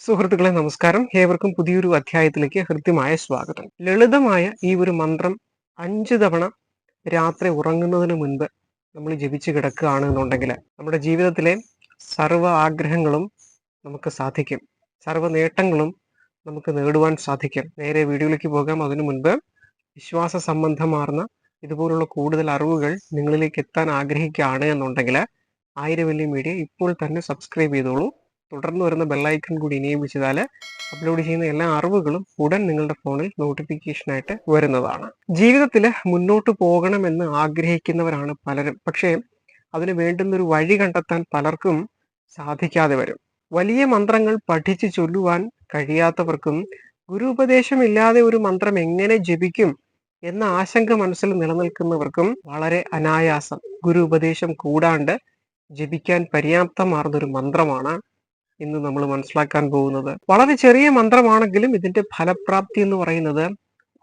സുഹൃത്തുക്കളെ നമസ്കാരം. ഏവർക്കും പുതിയൊരു അധ്യായത്തിലേക്ക് ഹൃദ്യമായ സ്വാഗതം. ലളിതമായ ഈ ഒരു മന്ത്രം അഞ്ച് തവണ രാത്രി ഉറങ്ങുന്നതിന് മുൻപ് നമ്മൾ ജപിച്ചു കിടക്കുകയാണ് എന്നുണ്ടെങ്കിൽ നമ്മുടെ ജീവിതത്തിലെ സർവ ആഗ്രഹങ്ങളും നമുക്ക് സാധിക്കും. സർവ നേട്ടങ്ങളും നമുക്ക് നേടുവാൻ സാധിക്കും. നേരെ വീഡിയോയിലേക്ക് പോകാം. അതിനു മുൻപ് വിശ്വാസ സംബന്ധമാർന്ന ഇതുപോലുള്ള കൂടുതൽ അറിവുകൾ നിങ്ങളിലേക്ക് എത്താൻ ആഗ്രഹിക്കുകയാണ് എന്നുണ്ടെങ്കിൽ ആയിരവല്ലി മീഡിയ ഇപ്പോൾ തന്നെ സബ്സ്ക്രൈബ് ചെയ്തോളൂ. തുടർന്ന് വരുന്ന ബെല്ലൈക്കൺ കൂടി ഇനേബിൾ ചെയ്താൽ അപ്ലോഡ് ചെയ്യുന്ന എല്ലാ അറിവുകളും ഉടൻ നിങ്ങളുടെ ഫോണിൽ നോട്ടിഫിക്കേഷനായിട്ട് വരുന്നതാണ്. ജീവിതത്തിൽ മുന്നോട്ട് പോകണമെന്ന് ആഗ്രഹിക്കുന്നവരാണ് പലരും. പക്ഷേ അതിന് വേണ്ടുന്നൊരു വഴി കണ്ടെത്താൻ പലർക്കും സാധിക്കാതെ വരും. വലിയ മന്ത്രങ്ങൾ പഠിച്ചു ചൊല്ലുവാൻ കഴിയാത്തവർക്കും ഗുരു ഉപദേശമില്ലാതെ ഒരു മന്ത്രം എങ്ങനെ ജപിക്കും എന്ന ആശങ്ക മനസ്സിൽ നിലനിൽക്കുന്നവർക്കും വളരെ അനായാസം ഗുരു ഉപദേശം കൂടാണ്ട് ജപിക്കാൻ പര്യാപ്തമാർന്നൊരു മന്ത്രമാണ് ഇന്ന് നമ്മൾ മനസ്സിലാക്കാൻ പോകുന്നത്. വളരെ ചെറിയ മന്ത്രമാണെങ്കിലും ഇതിന്റെ ഫലപ്രാപ്തി എന്ന് പറയുന്നത്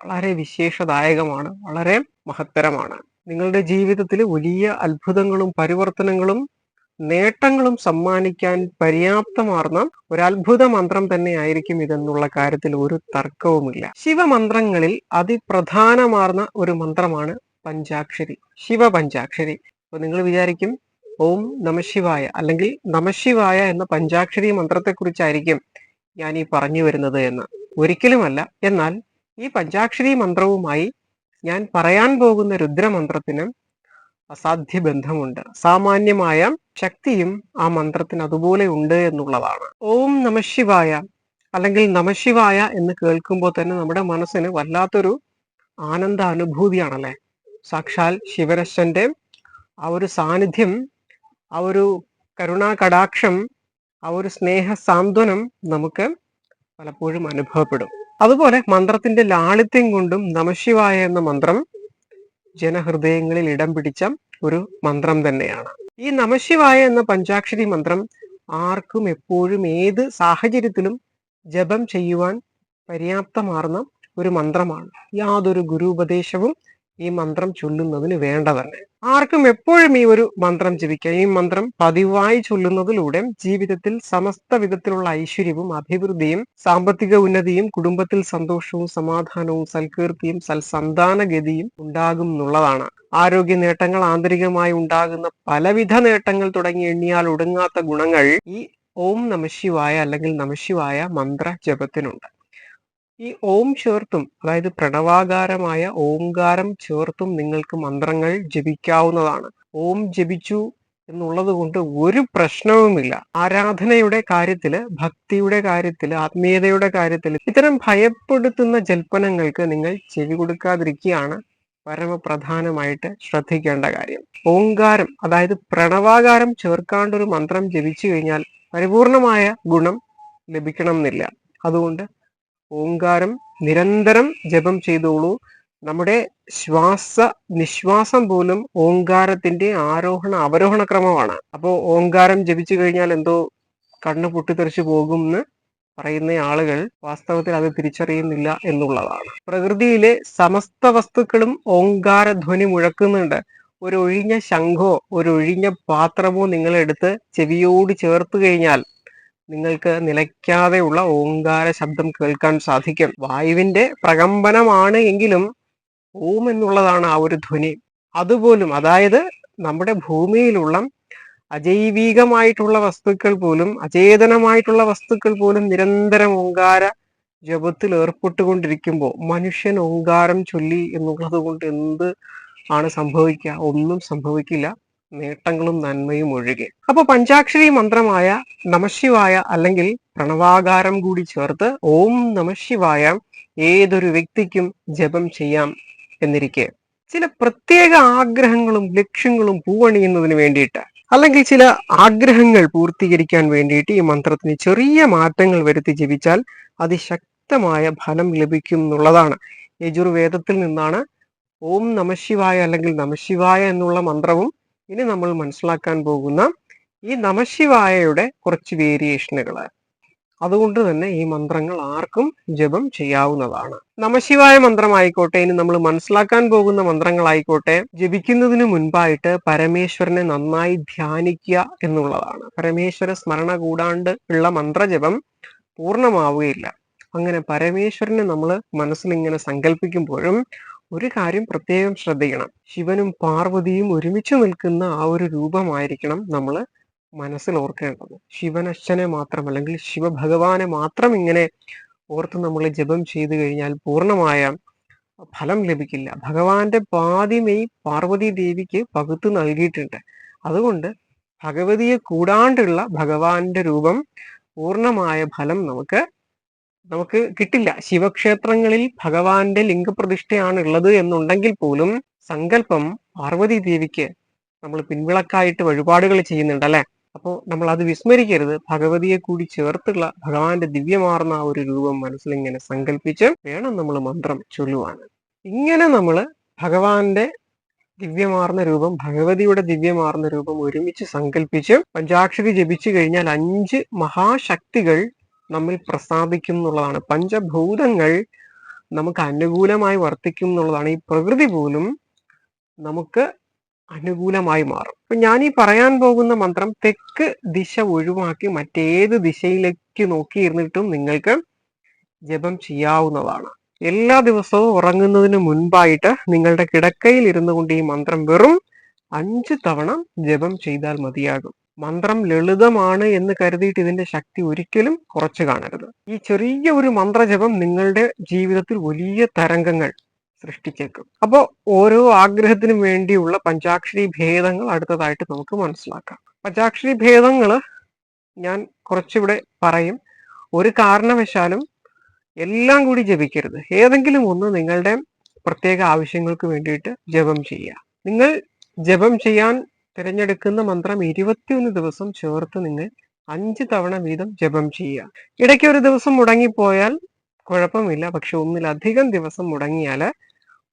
വളരെ വിശേഷദായകമാണ്. വളരെ മഹത്തരമാണ്. നിങ്ങളുടെ ജീവിതത്തിൽ വലിയ അത്ഭുതങ്ങളും പരിവർത്തനങ്ങളും നേട്ടങ്ങളും സമ്മാനിക്കാൻ പര്യാപ്തമാർന്ന ഒരു അത്ഭുത മന്ത്രം തന്നെ ആയിരിക്കും ഇതെന്നുള്ള കാര്യത്തിൽ ഒരു തർക്കവുമില്ല. ശിവമന്ത്രങ്ങളിൽ അതിപ്രധാനമാർന്ന ഒരു മന്ത്രമാണ് പഞ്ചാക്ഷരി. ശിവപഞ്ചാക്ഷരി. അപ്പൊ നിങ്ങൾ വിചാരിക്കും ഓം നമശിവായ അല്ലെങ്കിൽ നമശിവായ എന്ന പഞ്ചാക്ഷരി മന്ത്രത്തെക്കുറിച്ചായിരിക്കും ഞാൻ ഈ പറഞ്ഞു വരുന്നത് എന്ന്. ഒരിക്കലുമല്ല. എന്നാൽ ഈ പഞ്ചാക്ഷരി മന്ത്രവുമായി ഞാൻ പറയാൻ പോകുന്ന രുദ്രമന്ത്രത്തിന് അസാധ്യ ബന്ധമുണ്ട്. സാമാന്യമായ ശക്തിയും ആ മന്ത്രത്തിന് അതുപോലെ ഉണ്ട് എന്നുള്ളതാണ്. ഓം നമശിവായ അല്ലെങ്കിൽ നമശിവായ എന്ന് കേൾക്കുമ്പോൾ തന്നെ നമ്മുടെ മനസ്സിന് വല്ലാത്തൊരു ആനന്ദ അനുഭൂതിയാണല്ലേ സാക്ഷാൽ ശിവരശന്റെ ആ ഒരു സാന്നിധ്യം ആ ഒരു കരുണാ കടാക്ഷം ആ ഒരു സ്നേഹ സാന്ത്വനം നമുക്ക് പലപ്പോഴും അനുഭവപ്പെടും. അതുപോലെ മന്ത്രത്തിന്റെ ലാളിത്യം കൊണ്ടും നമശിവായ എന്ന മന്ത്രം ജനഹൃദയങ്ങളിൽ ഇടം പിടിച്ച ഒരു മന്ത്രം തന്നെയാണ്. ഈ നമശിവായ എന്ന പഞ്ചാക്ഷരി മന്ത്രം ആർക്കും എപ്പോഴും ഏത് സാഹചര്യത്തിലും ജപം ചെയ്യുവാൻ പര്യാപ്തമാർന്ന ഒരു മന്ത്രമാണ്. യാതൊരു ഗുരു ഉപദേശവും ഈ മന്ത്രം ചൊല്ലുന്നതിന് വേണ്ട തന്നെ ആർക്കും എപ്പോഴും ഈ ഒരു മന്ത്രം ജപിക്കാം. ഈ മന്ത്രം പതിവായി ചൊല്ലുന്നതിലൂടെ ജീവിതത്തിൽ സമസ്ത വിധത്തിലുള്ള ഐശ്വര്യവും അഭിവൃദ്ധിയും സാമ്പത്തിക ഉന്നതിയും കുടുംബത്തിൽ സന്തോഷവും സമാധാനവും സൽകീർത്തിയും സൽസന്താനഗതിയും ഉണ്ടാകും എന്നുള്ളതാണ്. ആരോഗ്യ നേട്ടങ്ങൾ ആന്തരികമായി ഉണ്ടാകുന്ന പലവിധ നേട്ടങ്ങൾ തുടങ്ങി എണ്ണിയാൽ ഒടുങ്ങാത്ത ഗുണങ്ങൾ ഈ ഓം നമശിവായ അല്ലെങ്കിൽ നമശിവായ മന്ത്ര ജപത്തിനുണ്ട് ഈ ഓം ചേർത്തും അതായത് പ്രണവാകാരമായ ഓംകാരം ചേർത്തും നിങ്ങൾക്ക് മന്ത്രങ്ങൾ ജപിക്കാവുന്നതാണ്. ഓം ജപിച്ചു എന്നുള്ളത് കൊണ്ട് ഒരു പ്രശ്നവുമില്ല. ആരാധനയുടെ കാര്യത്തിൽ ഭക്തിയുടെ കാര്യത്തിൽ ആത്മീയതയുടെ കാര്യത്തിൽ ഇത്തരം ഭയപ്പെടുത്തുന്ന ജൽപ്പനങ്ങൾക്ക് നിങ്ങൾ ചെവി കൊടുക്കാതിരിക്കുകയാണ് പരമപ്രധാനമായിട്ട് ശ്രദ്ധിക്കേണ്ട കാര്യം. ഓങ്കാരം അതായത് പ്രണവാകാരം ചേർക്കാണ്ടൊരു മന്ത്രം ജപിച്ചു കഴിഞ്ഞാൽ പരിപൂർണമായ ഗുണം ലഭിക്കണം എന്നില്ല അതുകൊണ്ട് ഓങ്കാരം നിരന്തരം ജപം ചെയ്തോളൂ. നമ്മുടെ ശ്വാസ നിശ്വാസം പോലും ഓങ്കാരത്തിന്റെ ആരോഹണ അവരോഹണ ക്രമമാണ്. അപ്പോൾ ഓങ്കാരം ജപിച്ചു കഴിഞ്ഞാൽ എന്തോ കണ്ണ് പൊട്ടിത്തെറിച്ചു പോകും എന്ന് പറയുന്ന ആളുകൾ വാസ്തവത്തിൽ അത് തിരിച്ചറിയുന്നില്ല എന്നുള്ളതാണ്. പ്രകൃതിയിലെ സമസ്ത വസ്തുക്കളും ഓങ്കാര ധ്വനി മുഴക്കുന്നുണ്ട്. ഒരു ഒഴിഞ്ഞ ശംഖോ ഒരു ഒഴിഞ്ഞ പാത്രമോ നിങ്ങളെടുത്ത് ചെവിയോട് ചേർത്ത് കഴിഞ്ഞാൽ നിങ്ങൾക്ക് നിലയ്ക്കാതെയുള്ള ഓങ്കാര ശബ്ദം കേൾക്കാൻ സാധിക്കും. വായുവിന്റെ പ്രകമ്പനമാണ് എങ്കിലും ഓം എന്നുള്ളതാണ് ആ ഒരു ധ്വനി. അതുപോലും അതായത് നമ്മുടെ ഭൂമിയിലുള്ള അജൈവികമായിട്ടുള്ള വസ്തുക്കൾ പോലും അചേതനമായിട്ടുള്ള വസ്തുക്കൾ പോലും നിരന്തരം ഓങ്കാര ജപത്തിൽ ഏർപ്പെട്ടുകൊണ്ടിരിക്കുമ്പോൾ മനുഷ്യൻ ഓങ്കാരം ചൊല്ലി എന്നുള്ളത് കൊണ്ട് എന്ത് ആണ് സംഭവിക്കുക? ഒന്നും സംഭവിക്കില്ല. നേട്ടങ്ങളും നന്മയും ഒഴികെ. അപ്പൊ പഞ്ചാക്ഷരി മന്ത്രമായ നമശിവായ അല്ലെങ്കിൽ പ്രണവാകാരം കൂടി ചേർത്ത് ഓം നമശിവായ ഏതൊരു വ്യക്തിക്കും ജപം ചെയ്യാം എന്നിരിക്കെ. ചില പ്രത്യേക ആഗ്രഹങ്ങളും ലക്ഷ്യങ്ങളും പൂവണിയുന്നതിന് വേണ്ടിയിട്ട് അല്ലെങ്കിൽ ചില ആഗ്രഹങ്ങൾ പൂർത്തീകരിക്കാൻ വേണ്ടിയിട്ട് ഈ മന്ത്രത്തിന് ചെറിയ മാറ്റങ്ങൾ വരുത്തി ജപിച്ചാൽ അതിശക്തമായ ഫലം ലഭിക്കും എന്നുള്ളതാണ്. യജുർവേദത്തിൽ നിന്നാണ് ഓം നമശിവായ അല്ലെങ്കിൽ നമശിവായ എന്നുള്ള മന്ത്രവും ഇനി നമ്മൾ മനസ്സിലാക്കാൻ പോകുന്ന ഈ നമശിവായയുടെ കുറച്ച് വേരിയേഷനുകൾ അതുകൊണ്ട് തന്നെ ഈ മന്ത്രങ്ങൾ ആർക്കും ജപം ചെയ്യാവുന്നതാണ്. നമശിവായ മന്ത്രമായിക്കോട്ടെ ഇനി നമ്മൾ മനസ്സിലാക്കാൻ പോകുന്ന മന്ത്രങ്ങളായിക്കോട്ടെ ജപിക്കുന്നതിന് മുൻപായിട്ട് പരമേശ്വരനെ നന്നായി ധ്യാനിക്കുക എന്നുള്ളതാണ്. പരമേശ്വര സ്മരണ കൂടാണ്ട് ഉള്ള മന്ത്രജപം പൂർണമാവുകയില്ല. അങ്ങനെ പരമേശ്വരനെ നമ്മൾ മനസ്സിൽ ഇങ്ങനെ സങ്കല്പിക്കുമ്പോഴും ഒരു കാര്യം പ്രത്യേകം ശ്രദ്ധിക്കണം. ശിവനും പാർവതിയും ഒരുമിച്ച് നിൽക്കുന്ന ആ ഒരു രൂപമായിരിക്കണം നമ്മൾ മനസ്സിൽ ഓർക്കേണ്ടത്. ശിവനശ്ശനെ മാത്രം അല്ലെങ്കിൽ ശിവഭഗവാനെ മാത്രം ഇങ്ങനെ ഓർത്ത് നമ്മൾ ജപം ചെയ്തു കഴിഞ്ഞാൽ പൂർണമായ ഫലം ലഭിക്കില്ല. ഭഗവാന്റെ പാതിമൈ പാർവതി ദേവിക്ക് പകുത്തു നൽകിയിട്ടുണ്ട്. അതുകൊണ്ട് ഭഗവതിയെ കൂടാണ്ടുള്ള ഭഗവാന്റെ രൂപം പൂർണമായ ഫലം നമുക്ക് നമുക്ക് കിട്ടില്ല. ശിവക്ഷേത്രങ്ങളിൽ ഭഗവാന്റെ ലിംഗപ്രതിഷ്ഠയാണ് ഉള്ളത് എന്നുണ്ടെങ്കിൽ പോലും സങ്കല്പം പാർവതി ദേവിക്ക് നമ്മൾ പിൻവിളക്കായിട്ട് വഴിപാടുകൾ ചെയ്യുന്നുണ്ട് അല്ലെ? അപ്പോൾ നമ്മൾ അത് വിസ്മരിക്കരുത്. ഭഗവതിയെ കൂടി ചേർത്തുള്ള ഭഗവാന്റെ ദിവ്യമാർന്ന ആ ഒരു രൂപം മനസ്സിൽ ഇങ്ങനെ സങ്കല്പിച്ച് വേണം നമ്മൾ മന്ത്രം ചൊല്ലുവാൻ. ഇങ്ങനെ നമ്മൾ ഭഗവാന്റെ ദിവ്യമാർന്ന രൂപം ഭഗവതിയുടെ ദിവ്യമാർന്ന രൂപം ഒരുമിച്ച് സങ്കല്പിച്ച് പഞ്ചാക്ഷരി ജപിച്ചു കഴിഞ്ഞാൽ അഞ്ച് മഹാശക്തികൾ നമ്മിൽ പ്രസാദിക്കും എന്നുള്ളതാണ് പഞ്ചഭൂതങ്ങൾ നമുക്ക് അനുകൂലമായി വർത്തിക്കും എന്നുള്ളതാണ്. ഈ പ്രകൃതി പോലും നമുക്ക് അനുകൂലമായി മാറും. അപ്പൊ ഞാൻ ഈ പറയാൻ പോകുന്ന മന്ത്രം തെക്ക് ദിശ ഒഴിവാക്കി മറ്റേത് ദിശയിലേക്ക് നോക്കിയിരുന്നിട്ടും നിങ്ങൾക്ക് ജപം ചെയ്യാവുന്നതാണ്. എല്ലാ ദിവസവും ഉറങ്ങുന്നതിന് മുൻപായിട്ട് നിങ്ങളുടെ കിടക്കയിൽ ഇരുന്നു കൊണ്ട് ഈ മന്ത്രം വെറും അഞ്ച് തവണ ജപം ചെയ്താൽ മതിയാകും. മന്ത്രം ലളിതമാണ് എന്ന് കരുതിയിട്ട് ഇതിന്റെ ശക്തി ഒരിക്കലും കുറച്ചു കാണരുത്. ഈ ചെറിയ ഒരു മന്ത്രജപം നിങ്ങളുടെ ജീവിതത്തിൽ വലിയ തരംഗങ്ങൾ സൃഷ്ടിച്ചേക്കും. അപ്പോൾ ഓരോ ആഗ്രഹത്തിനും വേണ്ടിയുള്ള പഞ്ചാക്ഷരി ഭേദങ്ങൾ അടുത്തതായിട്ട് നമുക്ക് മനസ്സിലാക്കാം. പഞ്ചാക്ഷരി ഭേദങ്ങൾ ഞാൻ കുറച്ചിവിടെ പറയും. ഒരു കാരണവശാലും എല്ലാം കൂടി ജപിക്കരുത്. ഏതെങ്കിലും ഒന്ന് നിങ്ങളുടെ പ്രത്യേക ആവശ്യങ്ങൾക്ക് വേണ്ടിയിട്ട് ജപം ചെയ്യുക. നിങ്ങൾ ജപം ചെയ്യാൻ തിരഞ്ഞെടുക്കുന്ന മന്ത്രം ഇരുപത്തിയൊന്ന് ദിവസം ചേർത്ത് നിങ്ങൾ അഞ്ച് തവണ വീതം ജപം ചെയ്യുക. ഇടയ്ക്ക് ഒരു ദിവസം മുടങ്ങിപ്പോയാൽ കുഴപ്പമില്ല. പക്ഷെ ഒന്നിലധികം ദിവസം മുടങ്ങിയാൽ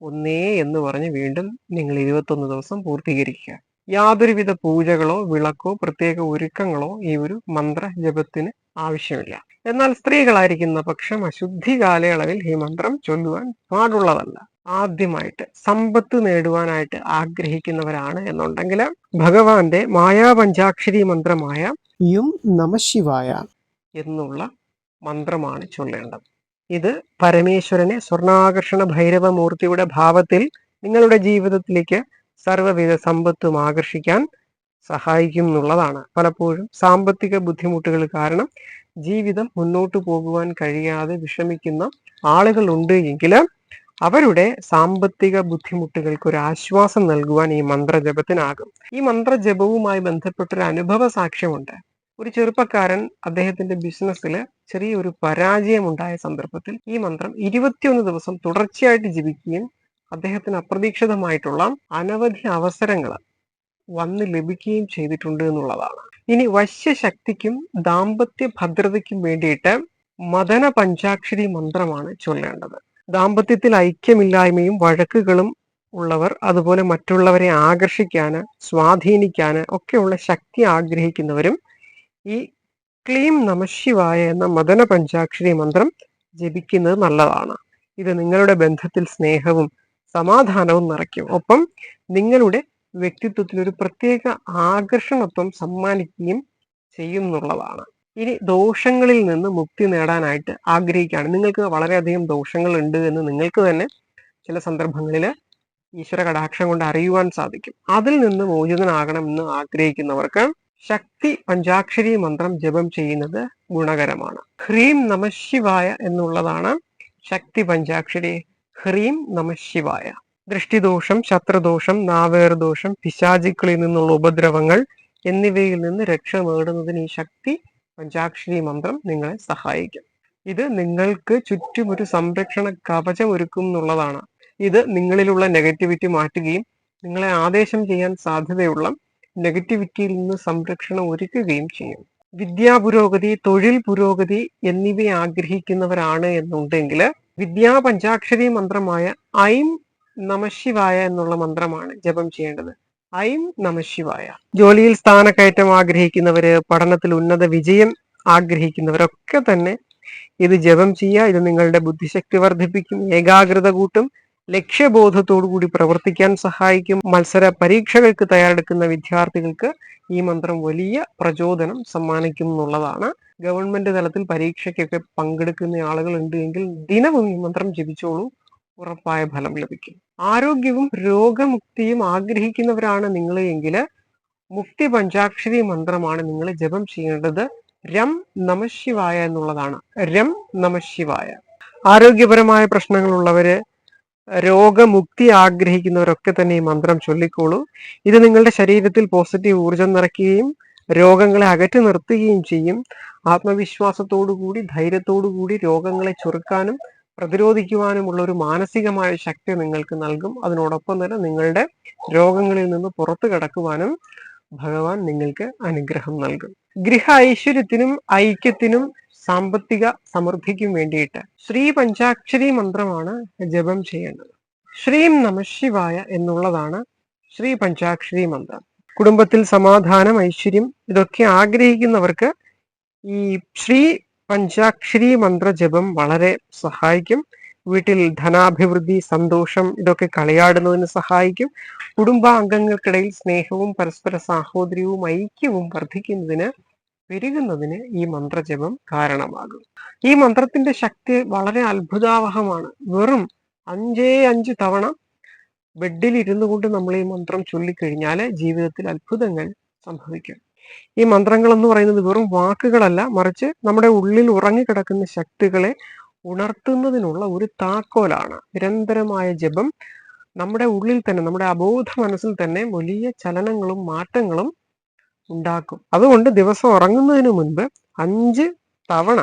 ഒന്നേ എന്ന് പറഞ്ഞ് വീണ്ടും നിങ്ങൾ ഇരുപത്തൊന്ന് ദിവസം പൂർത്തീകരിക്കുക. യാതൊരുവിധ പൂജകളോ വിളക്കോ പ്രത്യേക ഒരുക്കങ്ങളോ ഈ ഒരു മന്ത്ര ജപത്തിന് ആവശ്യമില്ല. എന്നാൽ സ്ത്രീകളായിരിക്കുന്ന പക്ഷം അശുദ്ധി കാലയളവിൽ ഈ മന്ത്രം ചൊല്ലുവാൻ പാടുള്ളതല്ല. ആദ്യമായിട്ട് സമ്പത്ത് നേടുവാനായിട്ട് ആഗ്രഹിക്കുന്നവരാണ് എന്നുണ്ടെങ്കിൽ ഭഗവാന്റെ മായാപഞ്ചാക്ഷരി മന്ത്രമായ യും നമശിവായ എന്നുള്ള മന്ത്രമാണ് ചൊല്ലേണ്ടത്. ഇത് പരമേശ്വരനെ സ്വർണാകർഷണ ഭൈരവമൂർത്തിയുടെ ഭാവത്തിൽ നിങ്ങളുടെ ജീവിതത്തിലേക്ക് സർവവിധ സമ്പത്തും ആകർഷിക്കാൻ സഹായിക്കും എന്നുള്ളതാണ്. പലപ്പോഴും സാമ്പത്തിക ബുദ്ധിമുട്ടുകൾ കാരണം ജീവിതം മുന്നോട്ട് പോകുവാൻ കഴിയാതെ വിഷമിക്കുന്ന ആളുകളുണ്ട് എങ്കിൽ അവരുടെ സാമ്പത്തിക ബുദ്ധിമുട്ടുകൾക്ക് ഒരു ആശ്വാസം നൽകുവാൻ ഈ മന്ത്രജപത്തിനാകും. ഈ മന്ത്രജപവുമായി ബന്ധപ്പെട്ടൊരു അനുഭവ സാക്ഷ്യമുണ്ട്. ഒരു ചെറുപ്പക്കാരൻ അദ്ദേഹത്തിന്റെ ബിസിനസ്സിൽ ചെറിയൊരു പരാജയം ഉണ്ടായ സന്ദർഭത്തിൽ ഈ മന്ത്രം ഇരുപത്തിയൊന്ന് ദിവസം തുടർച്ചയായിട്ട് ജപിക്കുകയും അദ്ദേഹത്തിന് അപ്രതീക്ഷിതമായിട്ടുള്ള അനവധി അവസരങ്ങൾ വന്ന് ലഭിക്കുകയും ചെയ്തിട്ടുണ്ട് എന്നുള്ളതാണ്. ഇനി വശ്യശക്തിക്കും ദാമ്പത്യ ഭദ്രതയ്ക്കും വേണ്ടിയിട്ട് മദന പഞ്ചാക്ഷരി മന്ത്രമാണ് ചൊല്ലേണ്ടത്. ദാമ്പത്യത്തിൽ ഐക്യമില്ലായ്മയും വഴക്കുകളും ഉള്ളവർ അതുപോലെ മറ്റുള്ളവരെ ആകർഷിക്കാൻ സ്വാധീനിക്കാന് ഒക്കെയുള്ള ശക്തി ആഗ്രഹിക്കുന്നവരും ഈ ക്ലീം നമശിവായ എന്ന മദന പഞ്ചാക്ഷരി മന്ത്രം ജപിക്കുന്നത് നല്ലതാണ്. ഇത് നിങ്ങളുടെ ബന്ധത്തിൽ സ്നേഹവും സമാധാനവും നിറയ്ക്കും. ഒപ്പം നിങ്ങളുടെ വ്യക്തിത്വത്തിൽ ഒരു പ്രത്യേക ആകർഷണത്വം സമ്മാനിക്കുകയും ചെയ്യുന്നുള്ളതാണ്. ഇനി ദോഷങ്ങളിൽ നിന്ന് മുക്തി നേടാനായിട്ട് ആഗ്രഹിക്കുകയാണ്. നിങ്ങൾക്ക് വളരെയധികം ദോഷങ്ങൾ ഉണ്ട് എന്ന് നിങ്ങൾക്ക് തന്നെ ചില സന്ദർഭങ്ങളിൽ ഈശ്വര കടാക്ഷം കൊണ്ട് അറിയുവാൻ സാധിക്കും. അതിൽ നിന്ന് മോചിതനാകണം എന്ന് ആഗ്രഹിക്കുന്നവർക്ക് ശക്തി പഞ്ചാക്ഷരി മന്ത്രം ജപം ചെയ്യുന്നത് ഗുണകരമാണ്. ഹ്രീം നമശിവായ എന്നുള്ളതാണ് ശക്തി പഞ്ചാക്ഷരി ഹ്രീം നമശിവായ ദൃഷ്ടിദോഷം ശത്രുദോഷം നാവേർദോഷം പിശാചുക്കളിൽ നിന്നുള്ള ഉപദ്രവങ്ങൾ എന്നിവയിൽ നിന്ന് രക്ഷ നേടുന്നതിന് ഈ ശക്തി പഞ്ചാക്ഷരി മന്ത്രം നിങ്ങളെ സഹായിക്കും. ഇത് നിങ്ങൾക്ക് ചുറ്റും ഒരു സംരക്ഷണ കവചം ഒരുക്കും എന്നുള്ളതാണ്. ഇത് നിങ്ങളിലുള്ള നെഗറ്റിവിറ്റി മാറ്റുകയും നിങ്ങളെ ആദേശം ചെയ്യാൻ സാധ്യതയുള്ള നെഗറ്റിവിറ്റിയിൽ നിന്ന് സംരക്ഷണം ഒരുക്കുകയും ചെയ്യും. വിദ്യാ പുരോഗതി തൊഴിൽ പുരോഗതി എന്നിവ ആഗ്രഹിക്കുന്നവരാണ് എന്നുണ്ടെങ്കിൽ വിദ്യാ പഞ്ചാക്ഷരി മന്ത്രമായ ഐം നമശിവായ എന്നുള്ള മന്ത്രമാണ് ജപം ചെയ്യേണ്ടത്. ഐം നമശിവായ ജോലിയിൽ സ്ഥാനക്കയറ്റം ആഗ്രഹിക്കുന്നവര് പഠനത്തിൽ ഉന്നത വിജയം ആഗ്രഹിക്കുന്നവരൊക്കെ തന്നെ ഇത് ജപം ചെയ്യുക ഇത് നിങ്ങളുടെ ബുദ്ധിശക്തി വർദ്ധിപ്പിക്കും ഏകാഗ്രത കൂട്ടും ലക്ഷ്യബോധത്തോടു കൂടി പ്രവർത്തിക്കാൻ സഹായിക്കും മത്സര പരീക്ഷകൾക്ക് തയ്യാറെടുക്കുന്ന വിദ്യാർത്ഥികൾക്ക് ഈ മന്ത്രം വലിയ പ്രചോദനം സമ്മാനിക്കും എന്നുള്ളതാണ്. ഗവൺമെന്റ് തലത്തിൽ പരീക്ഷയ്ക്കൊക്കെ പങ്കെടുക്കുന്ന ആളുകൾ ഉണ്ട് എങ്കിൽ ദിനവും ഈ മന്ത്രം ജപിച്ചോളൂ. ഉറപ്പായ ഫലം ലഭിക്കും. ആരോഗ്യവും രോഗമുക്തിയും ആഗ്രഹിക്കുന്നവരാണ് നിങ്ങൾ എങ്കിൽ മുക്തി പഞ്ചാക്ഷരി മന്ത്രമാണ് നിങ്ങൾ ജപം ചെയ്യേണ്ടത്. രം നമശിവായ എന്നുള്ളതാണ്. രം നമശിവായ ആരോഗ്യപരമായ പ്രശ്നങ്ങളുള്ളവര് രോഗമുക്തി ആഗ്രഹിക്കുന്നവരൊക്കെ തന്നെ ഈ മന്ത്രം ചൊല്ലിക്കോളൂ. ഇത് നിങ്ങളുടെ ശരീരത്തിൽ പോസിറ്റീവ് ഊർജം നിറയ്ക്കുകയും രോഗങ്ങളെ അകറ്റി നിർത്തുകയും ചെയ്യും. ആത്മവിശ്വാസത്തോടു കൂടി ധൈര്യത്തോടു കൂടി രോഗങ്ങളെ ചെറുക്കാനും പ്രതിരോധിക്കുവാനുമുള്ള ഒരു മാനസികമായ ശക്തി നിങ്ങൾക്ക് നൽകും. അതിനോടൊപ്പം തന്നെ നിങ്ങളുടെ രോഗങ്ങളിൽ നിന്ന് പുറത്തു കടക്കുവാനും ഭഗവാൻ നിങ്ങൾക്ക് അനുഗ്രഹം നൽകും. ഗൃഹ ഐശ്വര്യത്തിനും ഐക്യത്തിനും സാമ്പത്തിക സമൃദ്ധിക്കും വേണ്ടിയിട്ട് ശ്രീ പഞ്ചാക്ഷരി മന്ത്രമാണ് ജപം ചെയ്യേണ്ടത് ശ്രീം നമശിവായ എന്നുള്ളതാണ് ശ്രീ പഞ്ചാക്ഷരി മന്ത്രം. കുടുംബത്തിൽ സമാധാനം ഐശ്വര്യം ഇതൊക്കെ ആഗ്രഹിക്കുന്നവർക്ക് ഈ ശ്രീ പഞ്ചാക്ഷരി മന്ത്ര ജപം വളരെ സഹായിക്കും. വീട്ടിൽ ധനാഭിവൃദ്ധി സന്തോഷം ഇതൊക്കെ കളിയാടുന്നതിന് സഹായിക്കും. കുടുംബാംഗങ്ങൾക്കിടയിൽ സ്നേഹവും പരസ്പര സാഹോദര്യവും ഐക്യവും വർദ്ധിക്കുന്നതിന് പെരുകുന്നതിന് ഈ മന്ത്രജപം കാരണമാകും. ഈ മന്ത്രത്തിന്റെ ശക്തി വളരെ അത്ഭുതാവഹമാണ്. വെറും അഞ്ചേ അഞ്ച് തവണ ബെഡിൽ ഇരുന്നു കൊണ്ട് നമ്മൾ ഈ മന്ത്രം ചൊല്ലിക്കഴിഞ്ഞാൽ ജീവിതത്തിൽ അത്ഭുതങ്ങൾ സംഭവിക്കും. ഈ മന്ത്രങ്ങൾ എന്ന് പറയുന്നത് വെറും വാക്കുകളല്ല മറിച്ച് നമ്മുടെ ഉള്ളിൽ ഉറങ്ങിക്കിടക്കുന്ന ശക്തികളെ ഉണർത്തുന്നതിനുള്ള ഒരു താക്കോലാണ്. നിരന്തരമായ ജപം നമ്മുടെ ഉള്ളിൽ തന്നെ നമ്മുടെ അബോധ മനസ്സിൽ തന്നെ വലിയ ചലനങ്ങളും മാറ്റങ്ങളും ഉണ്ടാക്കും. അതുകൊണ്ട് ദിവസം ഉറങ്ങുന്നതിന് മുൻപ് അഞ്ച് തവണ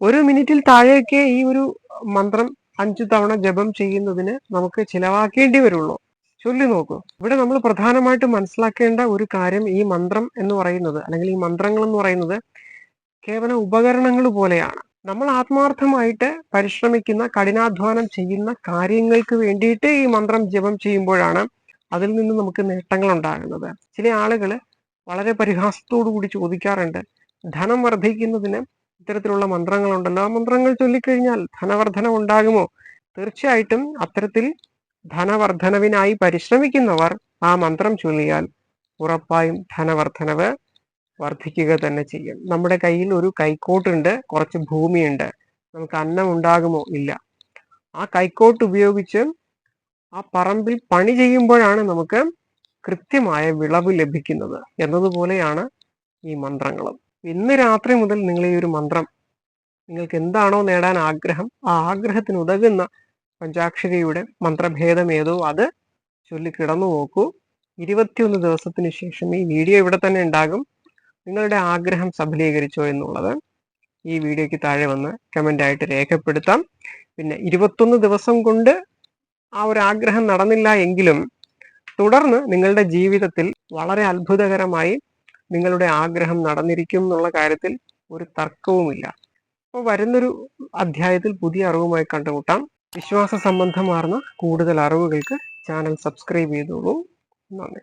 ഒരു മിനിറ്റിൽ താഴേക്ക് ഈ ഒരു മന്ത്രം അഞ്ചു തവണ ജപം ചെയ്യുന്നതിന് നമുക്ക് ചിലവാക്കേണ്ടി വരുള്ളൂ. ചൊല്ലി നോക്കൂ ഇവിടെ നമ്മൾ പ്രധാനമായിട്ട് മനസ്സിലാക്കേണ്ട ഒരു കാര്യം ഈ മന്ത്രം എന്ന് പറയുന്നത് അല്ലെങ്കിൽ ഈ മന്ത്രങ്ങൾ എന്ന് പറയുന്നത് കേവലം ഉപകരണങ്ങൾ പോലെയാണ്. നമ്മൾ ആത്മാർത്ഥമായിട്ട് പരിശ്രമിക്കുന്ന കഠിനാധ്വാനം ചെയ്യുന്ന കാര്യങ്ങൾക്ക് വേണ്ടിയിട്ട് ഈ മന്ത്രം ജപം ചെയ്യുമ്പോഴാണ് അതിൽ നിന്ന് നമുക്ക് നേട്ടങ്ങൾ ഉണ്ടാകുന്നത്. ചില ആളുകൾ വളരെ പരിഹാസത്തോടു കൂടി ചോദിക്കാറുണ്ട് ധനം വർദ്ധിക്കുന്നതിന് ഇത്തരത്തിലുള്ള മന്ത്രങ്ങളുണ്ടല്ലോ. ആ മന്ത്രങ്ങൾ ചൊല്ലിക്കഴിഞ്ഞാൽ ധനവർദ്ധനം ഉണ്ടാകുമോ തീർച്ചയായിട്ടും അത്തരത്തിൽ ധനവർദ്ധനവിനായി പരിശ്രമിക്കുന്നവർ ആ മന്ത്രം ചൊല്ലിയാൽ ഉറപ്പായും ധനവർദ്ധനവ് വർദ്ധിക്കുക തന്നെ ചെയ്യും. നമ്മുടെ കയ്യിൽ ഒരു കൈക്കോട്ടുണ്ട് കുറച്ച് ഭൂമിയുണ്ട്. നമുക്ക് അന്നം ഉണ്ടാകുമോ? ഇല്ല. ആ കൈക്കോട്ട് ഉപയോഗിച്ച് ആ പറമ്പിൽ പണി ചെയ്യുമ്പോഴാണ് നമുക്ക് കൃത്യമായ വിളവ് ലഭിക്കുന്നത് എന്നതുപോലെയാണ് ഈ മന്ത്രങ്ങളും. ഇന്ന് രാത്രി മുതൽ നിങ്ങൾ ഈ ഒരു മന്ത്രം നിങ്ങൾക്ക് എന്താണോ നേടാൻ ആഗ്രഹം ആ ആഗ്രഹത്തിന് ഉതകുന്ന പഞ്ചാക്ഷരിയുടെ മന്ത്രഭേദം ഏതോ അത് ചൊല്ലി കിടന്നു നോക്കൂ. ഇരുപത്തിയൊന്ന് ദിവസത്തിന് ശേഷം ഈ വീഡിയോ ഇവിടെ തന്നെ ഉണ്ടാകും. നിങ്ങളുടെ ആഗ്രഹം സഫലീകരിച്ചോ എന്നുള്ളത് ഈ വീഡിയോയ്ക്ക് താഴെ വന്ന് കമന്റ് ആയിട്ട് രേഖപ്പെടുത്താം. പിന്നെ ഇരുപത്തൊന്ന് ദിവസം കൊണ്ട് ആ ഒരു ആഗ്രഹം നടന്നില്ല എങ്കിലും തുടർന്ന് നിങ്ങളുടെ ജീവിതത്തിൽ വളരെ അത്ഭുതകരമായി നിങ്ങളുടെ ആഗ്രഹം നടന്നിരിക്കും എന്നുള്ള കാര്യത്തിൽ ഒരു തർക്കവുമില്ല. അപ്പോൾ വരുന്നൊരു അധ്യായത്തിൽ പുതിയ അറിവുമായി കണ്ടുമുട്ടാം. വിശ്വാസ സംബന്ധമാർന്ന കൂടുതൽ അറിവുകൾക്ക് ചാനൽ സബ്സ്ക്രൈബ് ചെയ്തോളൂ. നന്ദി.